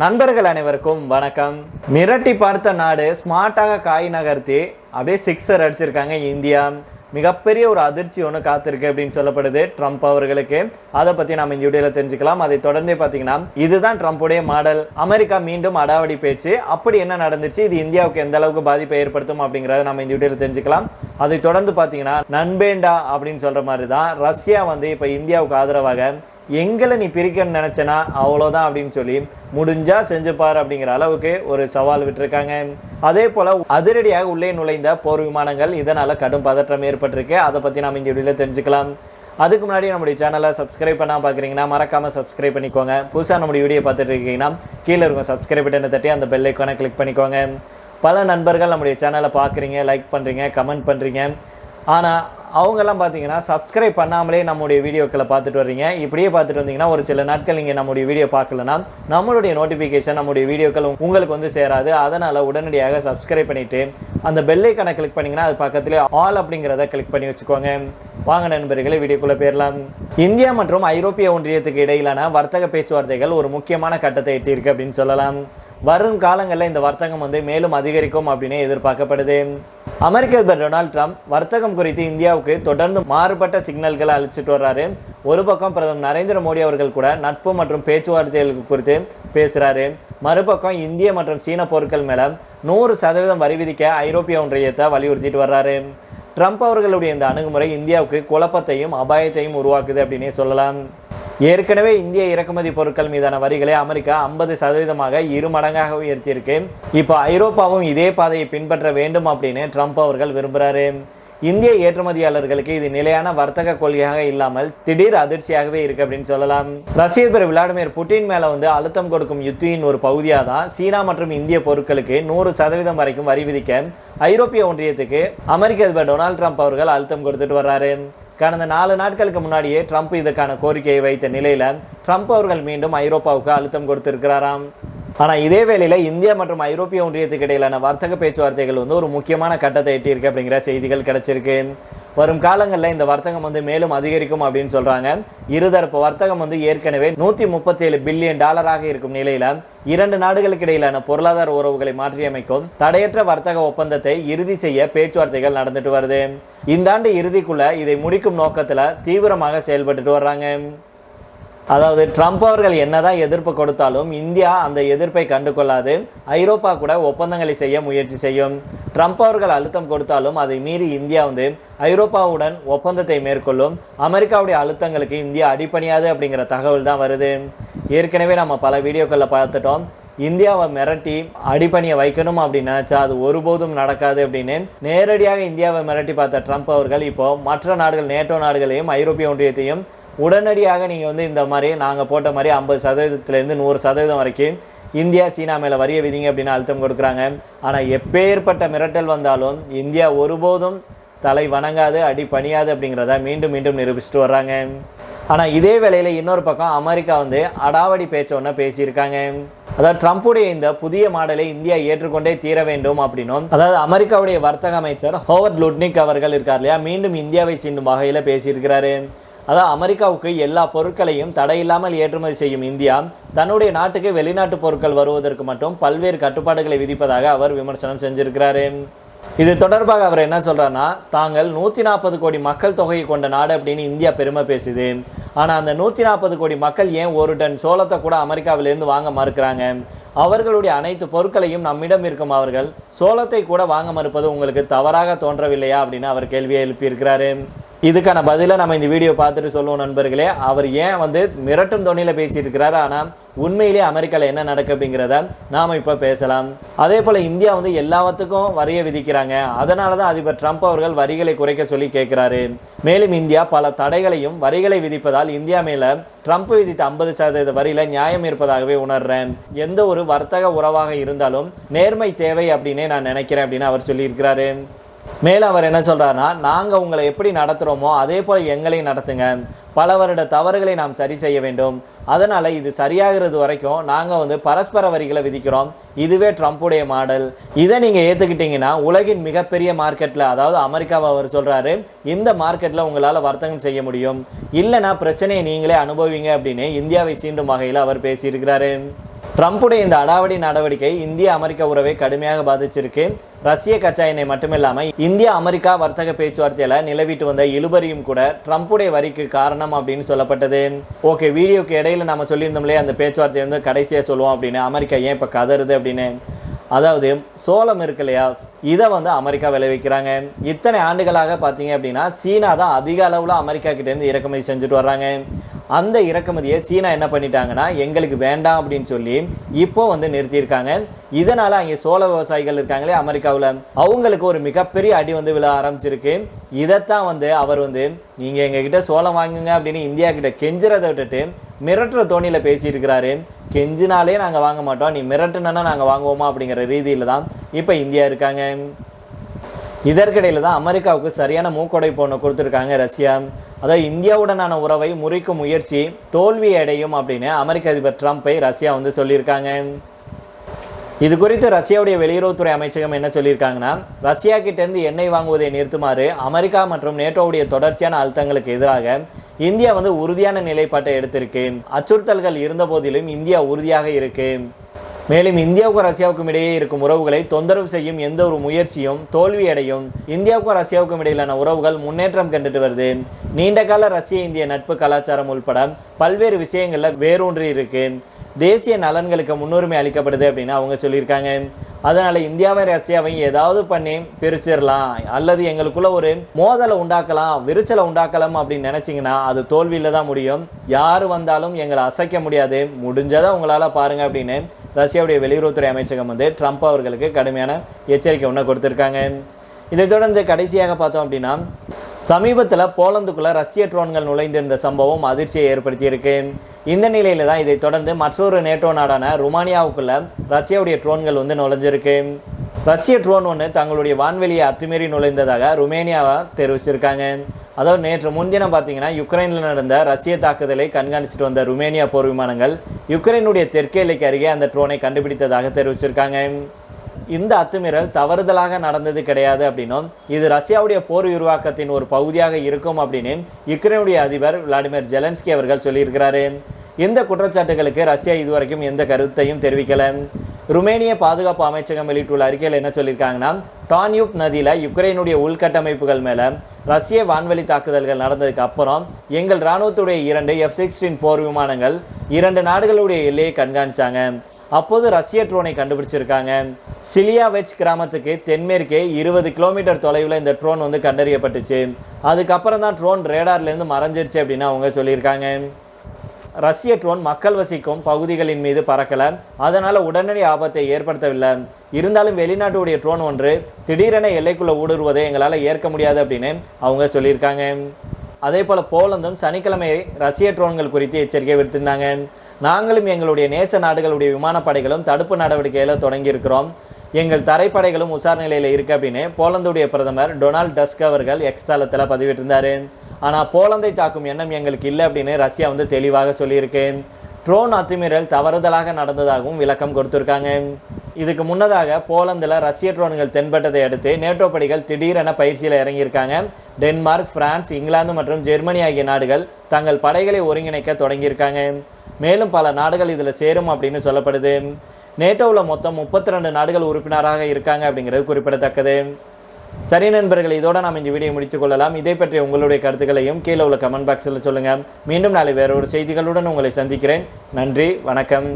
நண்பர்கள் அனைவருக்கும் வணக்கம். மிரட்டி பார்த்த நாடு ஸ்மார்ட்டாக காய் நகர்த்தி அப்படியே சிக்ஸர் அடிச்சிருக்காங்க இந்தியா. மிகப்பெரிய ஒரு அதிர்ச்சி ஒன்று காத்திருக்கு அப்படின்னு சொல்லப்படுது ட்ரம்ப் அவர்களுக்கு. அதை பற்றி நம்ம இந்த வீடியோவில் தெரிஞ்சுக்கலாம். அதை தொடர்ந்தே பார்த்தீங்கன்னா இதுதான் ட்ரம்ப்புடைய மாடல். அமெரிக்கா மீண்டும் அடாவடி பேச்சு. அப்படி என்ன நடந்துச்சு? இது இந்தியாவுக்கு எந்த அளவுக்கு பாதிப்பை ஏற்படுத்தும் அப்படிங்கிறத நம்ம இந்த வீடியோவில் தெரிஞ்சுக்கலாம். அதை தொடர்ந்து பார்த்தீங்கன்னா நண்பேண்டா அப்படின்னு சொல்கிற மாதிரி தான் ரஷ்யா வந்து இப்போ இந்தியாவுக்கு ஆதரவாக எங்களை நீ பிரிக்கணும்னு நினச்சனா அவ்வளோதான் அப்படின்னு சொல்லி முடிஞ்சால் செஞ்சுப்பார் அப்படிங்கிற அளவுக்கு ஒரு சவால் விட்டுருக்காங்க. அதே போல் அதிரடியாக உள்ளே நுழைந்த போர் விமானங்கள் இதனால் கடும் பதற்றம் ஏற்பட்டிருக்கு. அதை பற்றி நம்ம இங்கே வெளியில் தெரிஞ்சுக்கலாம். அதுக்கு முன்னாடி நம்முடைய சேனலை சப்ஸ்கிரைப் பண்ணால் பார்க்குறீங்கன்னா மறக்காமல் சப்ஸ்கிரைப் பண்ணிக்கோங்க. புதுசாக நம்முடைய வீடியோ பார்த்துட்டு இருக்கீங்கன்னா கீழே இருக்கும் சப்ஸ்கிரைப் பட்டனை தட்டி அந்த பெல் ஐக்கானை கிளிக் பண்ணிக்கோங்க. பல நண்பர்கள் நம்முடைய சேனலை பார்க்குறீங்க லைக் பண்ணுறீங்க கமெண்ட் பண்ணுறீங்க ஆனால் அவங்கெல்லாம் பார்த்தீங்கன்னா சப்ஸ்கிரைப் பண்ணாமலே நம்முடைய வீடியோக்களை பார்த்துட்டு வர்றீங்க. இப்படியே பார்த்துட்டு வந்தீங்கன்னா ஒரு சில நாட்கள் நீங்கள் நம்முடைய வீடியோ பார்க்கலனா நம்மளுடைய நோட்டிஃபிகேஷன் நம்முடைய வீடியோக்கள் உங்களுக்கு வந்து சேராது. அதனால் உடனடியாக சப்ஸ்கிரைப் பண்ணிவிட்டு அந்த பெல்லைக்கான கிளிக் பண்ணிங்கன்னா அது பக்கத்துலேயே ஆல் அப்படிங்கிறத கிளிக் பண்ணி வச்சுக்கோங்க. வாங்க நண்பர்களே வீடியோக்குள்ளே போயிடலாம். இந்தியா மற்றும் ஐரோப்பிய ஒன்றியத்துக்கு இடையிலான வர்த்தக பேச்சுவார்த்தைகள் ஒரு முக்கியமான கட்டத்தை எட்டியிருக்கு அப்படின்னு சொல்லலாம். வரும் காலங்களில் இந்த வர்த்தகம் வந்து மேலும் அதிகரிக்கும் அப்படின்னு எதிர்பார்க்கப்படுது. அமெரிக்க அதிபர் டொனால்ட் ட்ரம்ப் வர்த்தகம் குறித்து இந்தியாவுக்கு தொடர்ந்து மாறுபட்ட சிக்னல்களை அழிச்சிட்டு வர்றாரு. ஒரு பக்கம் பிரதமர் நரேந்திர மோடி அவர்கள் கூட நட்பு மற்றும் பேச்சுவார்த்தைகள் குறித்து பேசுகிறாரு மறுபக்கம் இந்திய மற்றும் சீன பொருட்கள் மேலே நூறு சதவீதம் வரி விதிக்க ஐரோப்பிய ஒன்றியத்தை வலியுறுத்திட்டு வர்றாரு. ட்ரம்ப் அவர்களுடைய இந்த அணுகுமுறை இந்தியாவுக்கு குழப்பத்தையும் அபாயத்தையும் உருவாக்குது அப்படின்னே சொல்லலாம். ஏற்கனவே இந்திய இறக்குமதி பொருட்கள் மீதான வரிகளை அமெரிக்கா ஐம்பது சதவீதமாக இரு மடங்காக உயர்த்தியிருக்கு. இப்போ ஐரோப்பாவும் இதே பாதையை பின்பற்ற வேண்டும் அப்படின்னு ட்ரம்ப் அவர்கள் விரும்புகிறாரு இந்திய ஏற்றுமதியாளர்களுக்கு இது நிலையான வர்த்தக கொள்கையாக இல்லாமல் திடீர் அதிர்ச்சியாகவே இருக்கு அப்படின்னு சொல்லலாம். ரஷ்ய அதிபர் விளாடிமிர் புட்டின் மேல வந்து அழுத்தம் கொடுக்கும் யுத்தியின் ஒரு பகுதியாக தான் சீனா மற்றும் இந்திய பொருட்களுக்கு நூறு சதவீதம் வரைக்கும் வரி விதிக்க ஐரோப்பிய ஒன்றியத்துக்கு அமெரிக்க அதிபர் டொனால்ட் ட்ரம்ப் அவர்கள் அழுத்தம் கொடுத்துட்டு வர்றாரு. கடந்த நாலு நாட்களுக்கு முன்னாடியே ட்ரம்ப் இதற்கான கோரிக்கையை வைத்த நிலையில ட்ரம்ப் அவர்கள் மீண்டும் ஐரோப்பாவுக்கு அழுத்தம் கொடுத்திருக்கிறாராம். ஆனால் இதே வேளையில் இந்தியா மற்றும் ஐரோப்பிய ஒன்றியத்துக்கு இடையிலான வர்த்தக பேச்சுவார்த்தைகள் வந்து ஒரு முக்கியமான கட்டத்தை எட்டியிருக்கு அப்படிங்கிற செய்திகள் கிடைச்சிருக்கு. வரும் காலங்களில் இந்த வர்த்தகம் வந்து மேலும் அதிகரிக்கும் அப்படின்னு சொல்கிறாங்க இருதரப்பு வர்த்தகம் வந்து ஏற்கனவே நூற்றி முப்பத்தேழு பில்லியன் டாலராக இருக்கும் நிலையில் இரண்டு நாடுகளுக்கு இடையிலான பொருளாதார உறவுகளை மாற்றியமைக்கும் தடையற்ற வர்த்தக ஒப்பந்தத்தை இறுதி செய்ய பேச்சுவார்த்தைகள் நடந்துட்டு வருது. இந்த ஆண்டு இறுதிக்குள்ள இதை முடிக்கும் நோக்கத்தில் தீவிரமாக செயல்பட்டுட்டு வர்றாங்க. அதாவது ட்ரம்ப் அவர்கள் என்னதான் எதிர்ப்பு கொடுத்தாலும் இந்தியா அந்த எதிர்ப்பை கண்டுகொள்ளாது. ஐரோப்பா கூட ஒப்பந்தங்களை செய்ய முயற்சி செய்யும். ட்ரம்ப் அவர்கள் அழுத்தம் கொடுத்தாலும் அதை மீறி இந்தியா வந்து ஐரோப்பாவுடன் ஒப்பந்தத்தை மேற்கொள்ளும். அமெரிக்காவுடைய அழுத்தங்களுக்கு இந்தியா அடிப்பணியாது அப்படிங்கிற தகவல் தான் வருது. ஏற்கனவே நம்ம பல வீடியோக்களில் பார்த்துட்டோம். இந்தியாவை மிரட்டி அடிப்பணியை வைக்கணும் அப்படின்னு நினச்சா அது ஒருபோதும் நடக்காது அப்படின்னு நேரடியாக இந்தியாவை மிரட்டி பார்த்த ட்ரம்ப் அவர்கள் இப்போ மற்ற நாடுகள் நேட்டோ நாடுகளையும் ஐரோப்பிய ஒன்றியத்தையும் உடனடியாக நீங்கள் வந்து இந்த மாதிரி நாங்கள் போட்ட மாதிரி ஐம்பது சதவீதத்துலேருந்து நூறு சதவீதம் வரைக்கும் இந்தியா சீனா மேலே வரிய விதிங்க அப்படின்னு அழுத்தம் கொடுக்குறாங்க. ஆனால் எப்பேற்பட்ட மிரட்டல் வந்தாலும் இந்தியா ஒருபோதும் தலை வணங்காது அடி பணியாது அப்படிங்கிறத மீண்டும் மீண்டும் நிரூபிச்சுட்டு வர்றாங்க. ஆனால் இதே வேளையில் இன்னொரு பக்கம் அமெரிக்கா வந்து அடாவடி பேச்ச ஒன்று பேசியிருக்காங்க. அதாவது ட்ரம்ப்புடைய இந்த புதிய மாடலை இந்தியா ஏற்றுக்கொண்டே தீர வேண்டும் அப்படின்னும் அதாவது அமெரிக்காவுடைய வர்த்தக அமைச்சர் ஹோவர்ட் லுட்னிக் அவர்கள் இருக்கார் இல்லையா மீண்டும் இந்தியாவை சீண்டும் வகையில் பேசியிருக்கிறாரு. அதாவது அமெரிக்காவுக்கு எல்லா பொருட்களையும் தடையில்லாமல் ஏற்றுமதி செய்யும் இந்தியா தன்னுடைய நாட்டுக்கு வெளிநாட்டு பொருட்கள் வருவதற்கு மட்டும் பல்வேறு கட்டுப்பாடுகளை விதிப்பதாக அவர் விமர்சனம் செஞ்சிருக்கிறாரு. இது தொடர்பாக அவர் என்ன சொல்கிறாருன்னா தாங்கள் நூற்றி நாற்பது கோடி மக்கள் தொகையை கொண்ட நாடு அப்படின்னு இந்தியா பெருமை பேசுது. ஆனால் அந்த நூற்றி நாற்பது கோடி மக்கள் ஏன் ஒரு டன் சோளத்தை கூட அமெரிக்காவிலேருந்து வாங்க மறுக்கிறாங்க? அவர்களுடைய அனைத்து பொருட்களையும் நம்மிடம் இருக்கும் அவர்கள் சோளத்தை கூட வாங்க மறுப்பது உங்களுக்கு தவறாக தோன்றவில்லையா அப்படின்னு அவர் கேள்வியை எழுப்பியிருக்கிறாரு. இதுக்கான பதிலை நம்ம இந்த வீடியோ பார்த்துட்டு சொல்லுவோம் நண்பர்களே. அவர் ஏன் வந்து மிரட்டும் தொனியில் பேசியிருக்கிறார்? ஆனால் உண்மையிலே அமெரிக்காவில் என்ன நடக்கு அப்படிங்கிறத நாம் இப்போ பேசலாம். அதே போல் இந்தியா வந்து எல்லாத்துக்கும் வரியை விதிக்கிறாங்க. அதனால தான் அதிபர் ட்ரம்ப் அவர்கள் வரிகளை குறைக்க சொல்லி கேட்குறாரு. மேலும் இந்தியா பல தடைகளையும் வரிகளை விதிப்பதால் இந்தியா மேலே ட்ரம்ப் விதித்த ஐம்பது சதவீத வரியில் நியாயம் இருப்பதாகவே உணர்றேன். எந்த ஒரு வர்த்தக உறவாக இருந்தாலும் நேர்மை தேவை அப்படின்னே நான் நினைக்கிறேன் அப்படின்னு அவர் சொல்லியிருக்கிறாரு. மேலும் அவர் என்ன சொல்கிறாருன்னா நாங்கள் உங்களை எப்படி நடத்துகிறோமோ அதே போல் எங்களையும் நடத்துங்க. பல வருட தவறுகளை நாம் சரி செய்ய வேண்டும். அதனால் இது சரியாகிறது வரைக்கும் நாங்கள் வந்து பரஸ்பர வரிகளை விதிக்கிறோம். இதுவே ட்ரம்ப்புடைய மாடல். இதை நீங்கள் ஏற்றுக்கிட்டீங்கன்னா உலகின் மிகப்பெரிய மார்க்கெட்டில் அதாவது அமெரிக்காவை அவர் சொல்கிறாரு இந்த மார்க்கெட்டில் உங்களால் வர்த்தகம் செய்ய முடியும். இல்லைனா பிரச்சனையை நீங்களே அனுபவிங்க அப்படின்னு இந்தியாவை சீண்டும் வகையில் அவர் பேசியிருக்கிறாரு. ட்ரம்ப்புடைய இந்த அடாவடி நடவடிக்கை இந்திய அமெரிக்க உறவை கடுமையாக பாதிச்சிருக்கு. ரஷ்ய கச்சா எண்ணெய் மட்டுமில்லாமல் இந்தியா அமெரிக்கா வர்த்தக பேச்சுவார்த்தையில் நிலவிட்டு வந்த இழுபறியும் கூட ட்ரம்ப்புடைய வரிக்கு காரணம் அப்படின்னு சொல்லப்பட்டது. ஓகே வீடியோக்கு இடையில நம்ம சொல்லியிருந்தோம்லே அந்த பேச்சுவார்த்தை வந்து கடைசியாக சொல்லுவோம் அப்படின்னு. அமெரிக்கா ஏன் இப்போ கதறுது அப்படின்னு. அதாவது சோளம் இருக்கு இல்லையா? இதை வந்து அமெரிக்கா விளைவிக்கிறாங்க. இத்தனை ஆண்டுகளாக பார்த்தீங்க அப்படின்னா சீனா தான் அதிக அளவில் அமெரிக்கா கிட்டேருந்து இறக்குமதி செஞ்சுட்டு வர்றாங்க. அந்த இறக்குமதியை சீனா என்ன பண்ணிட்டாங்கன்னா எங்களுக்கு வேண்டாம் அப்படின்னு சொல்லி இப்போ வந்து நிறுத்தியிருக்காங்க. இதனால் அங்கே சோள விவசாயிகள் இருக்காங்களே அமெரிக்காவில். அவங்களுக்கு ஒரு மிகப்பெரிய அடி வந்து விழ ஆரம்பிச்சிருக்கு. இதைத்தான் வந்து அவர் வந்து நீங்கள் எங்ககிட்ட சோளம் வாங்குங்க அப்படின்னு இந்தியா கிட்ட கெஞ்சுறதை விட்டுட்டு மிரட்டுற தோணியில் பேசியிருக்கிறாரு. கெஞ்சினாலே நாங்கள் வாங்க மாட்டோம். நீ மிரட்டுனா நாங்கள் வாங்குவோமா? அப்படிங்கிற ரீதியில் தான் இப்போ இந்தியா இருக்காங்க. இதற்கிடையில் தான் அமெரிக்காவுக்கு சரியான மூக்கொடை போன கொடுத்துருக்காங்க ரஷ்யா. அதாவது இந்தியாவுடனான உறவை முறிக்கும் முயற்சி தோல்வி அடையும் அப்படின்னு அமெரிக்க அதிபர் ட்ரம்ப்பை ரஷ்யா வந்து சொல்லியிருக்காங்க. இது குறித்து ரஷ்யாவுடைய வெளியுறவுத்துறை அமைச்சகம் என்ன சொல்லியிருக்காங்கன்னா ரஷ்யா கிட்டேருந்து எண்ணெய் வாங்குவதை நிறுத்துமாறு அமெரிக்கா மற்றும் நேட்டோவுடைய தொடர்ச்சியான அழுத்தங்களுக்கு எதிராக இந்தியா வந்து உறுதியான நிலைப்பாட்டை எடுத்திருக்கு. அச்சுறுத்தல்கள் இருந்த போதிலும் இந்தியா உறுதியாக இருக்கு. மேலும் இந்தியாவுக்கும் ரஷ்யாவுக்கும் இடையே இருக்கும் உறவுகளை தொந்தரவு செய்யும் எந்த ஒரு முயற்சியும் தோல்வியடையும் இந்தியாவுக்கும் ரஷ்யாவுக்கும் இடையிலான உறவுகள் முன்னேற்றம் கண்டுட்டு வருது. நீண்டகால ரஷ்ய இந்திய நட்பு கலாச்சாரம் உள்பட பல்வேறு விஷயங்களில் வேரூன்றி இருக்கு. தேசிய நலன்களுக்கு முன்னுரிமை அளிக்கப்படுது அப்படின்னு அவங்க சொல்லியிருக்காங்க. அதனால் இந்தியாவையும் ரஷ்யாவையும் ஏதாவது பண்ணி பிரிச்சிடலாம். அல்லது எங்களுக்குள்ள ஒரு மோதலை உண்டாக்கலாம் விரிசலை உண்டாக்கலாம் அப்படின்னு நினச்சிங்கன்னா அது தோல்வியில் தான் முடியும். யார் வந்தாலும் எங்களை அசைக்க முடியாது. முடிஞ்சதை உங்களால் பாருங்க அப்படின்னு ரஷ்யாவுடைய வெளியுறவுத்துறை அமைச்சகம் வந்து ட்ரம்ப் அவர்களுக்கு கடுமையான எச்சரிக்கை ஒன்று கொடுத்துருக்காங்க. இதை தொடர்ந்து கடைசியாக பார்த்தோம் அப்படின்னா சமீபத்தில் போலந்துக்குள்ளே ரஷ்ய ட்ரோன்கள் நுழைந்திருந்த சம்பவம் அதிர்ச்சியை ஏற்படுத்தியிருக்கு. இந்த நிலையில தான் இதை தொடர்ந்து மற்றொரு நேட்டோ நாடான ருமானியாவுக்குள்ளே ரஷ்யாவுடைய ட்ரோன்கள் வந்து நுழைஞ்சிருக்கு. ரஷ்ய ட்ரோன் ஒன்று தங்களுடைய வான்வெளியை அத்துமீறி நுழைந்ததாக ருமேனியாவை தெரிவிச்சிருக்காங்க. அதாவது நேற்று முன்தினம் பார்த்தீங்கன்னா யுக்ரைனில் நடந்த ரஷ்ய தாக்குதலை கண்காணிச்சிட்டு வந்த ருமேனியா போர் விமானங்கள் யுக்ரைனுடைய தெற்கு எல்லைக்கு அருகே அந்த ட்ரோனை கண்டுபிடித்ததாக தெரிவிச்சிருக்காங்க. இந்த அத்துமீறல் தவறுதலாக நடந்தது கிடையாது அப்படின்னும் இது ரஷ்யாவுடைய போர் உருவாக்கத்தின் ஒரு பகுதியாக இருக்கும் அப்படின்னு யுக்ரைனுடைய அதிபர் விளாடிமிர் ஜெலன்ஸ்கி அவர்கள் சொல்லியிருக்கிறாரு. இந்த குற்றச்சாட்டுகளுக்கு ரஷ்யா இதுவரைக்கும் எந்த கருத்தையும் தெரிவிக்கல. ருமேனிய பாதுகாப்பு அமைச்சகம் வெளியிட்டுள்ள அறிக்கையில் என்ன சொல்லியிருக்காங்கன்னா டான்யூப் நதியில் யுக்ரைனுடைய உள்கட்டமைப்புகள் மேலே ரஷ்ய வான்வெளி தாக்குதல்கள் நடந்ததுக்கு அப்புறம் எங்கள் இராணுவத்துடைய இரண்டு எஃப் சிக்ஸ்டீன் போர் விமானங்கள் இரண்டு நாடுகளுடைய எல்லையை கண்காணிச்சாங்க. அப்போது ரஷ்ய ட்ரோனை கண்டுபிடிச்சிருக்காங்க. சிலியாவெச் கிராமத்துக்கு தென்மேற்கே இருபது கிலோமீட்டர் தொலைவில் இந்த ட்ரோன் வந்து கண்டறியப்பட்டுச்சு. அதுக்கப்புறம் தான் ட்ரோன் ரேடார்லேருந்து மறைஞ்சிருச்சு அப்படின்னு அவங்க சொல்லியிருக்காங்க. ரஷ்ய ட்ரோன் மக்கள் வசிக்கும் பகுதிகளின் மீது பறக்கலை. அதனால் உடனடி ஆபத்தை ஏற்படுத்தவில்லை. இருந்தாலும் வெளிநாட்டுடைய ட்ரோன் ஒன்று திடீரென எல்லைக்குள்ளே ஊடுருவதை எங்களால் ஏற்க முடியாது அப்படின்னு அவங்க சொல்லியிருக்காங்க. அதே போல் போலந்தும் சனிக்கிழமை ரஷ்ய ட்ரோன்கள் குறித்து எச்சரிக்கை விடுத்திருந்தாங்க. நாங்களும் எங்களுடைய நேச நாடுகளுடைய விமானப்படைகளும் தடுப்பு நடவடிக்கைகளை தொடங்கியிருக்கிறோம். எங்கள் தரைப்படைகளும் உசார் நிலையில் இருக்கு அப்படின்னு போலந்துடைய பிரதமர் டொனால்ட் டஸ்க் அவர்கள் எக்ஸ் தளத்தில் பதிவிட்டிருந்தார். ஆனால் போலந்தை தாக்கும் எண்ணம் எங்களுக்கு இல்லை அப்படின்னு ரஷ்யா வந்து தெளிவாக சொல்லியிருக்கு. ட்ரோன் அத்துமீறல் தவறுதலாக நடந்ததாகவும் விளக்கம் கொடுத்துருக்காங்க. இதுக்கு முன்னதாக போலந்தில் ரஷ்ய ட்ரோன்கள் தென்பட்டதை அடுத்து நேட்டோ படைகள் திடீரென பயிற்சியில் இறங்கியிருக்காங்க. டென்மார்க் பிரான்ஸ் இங்கிலாந்து மற்றும் ஜெர்மனி ஆகிய நாடுகள் தங்கள் படைகளை ஒருங்கிணைக்க தொடங்கியிருக்காங்க. மேலும் பல நாடுகள் இதில் சேரும் அப்படின்னு சொல்லப்படுது. நேட்டோவில் மொத்தம் முப்பத்தி ரெண்டு நாடுகள் உறுப்பினராக இருக்காங்க அப்படிங்கிறது குறிப்பிடத்தக்கது. சரி நண்பர்கள் இதோட நாம் இந்த வீடியோ முடித்துக் கொள்ளலாம். இதை பற்றிய உங்களுடைய கருத்துக்களையும் கீழே உள்ள கமெண்ட் பாக்ஸில் சொல்லுங்கள் மீண்டும் நாளை வேறொரு செய்திகளுடன் உங்களை சந்திக்கிறேன். நன்றி வணக்கம்.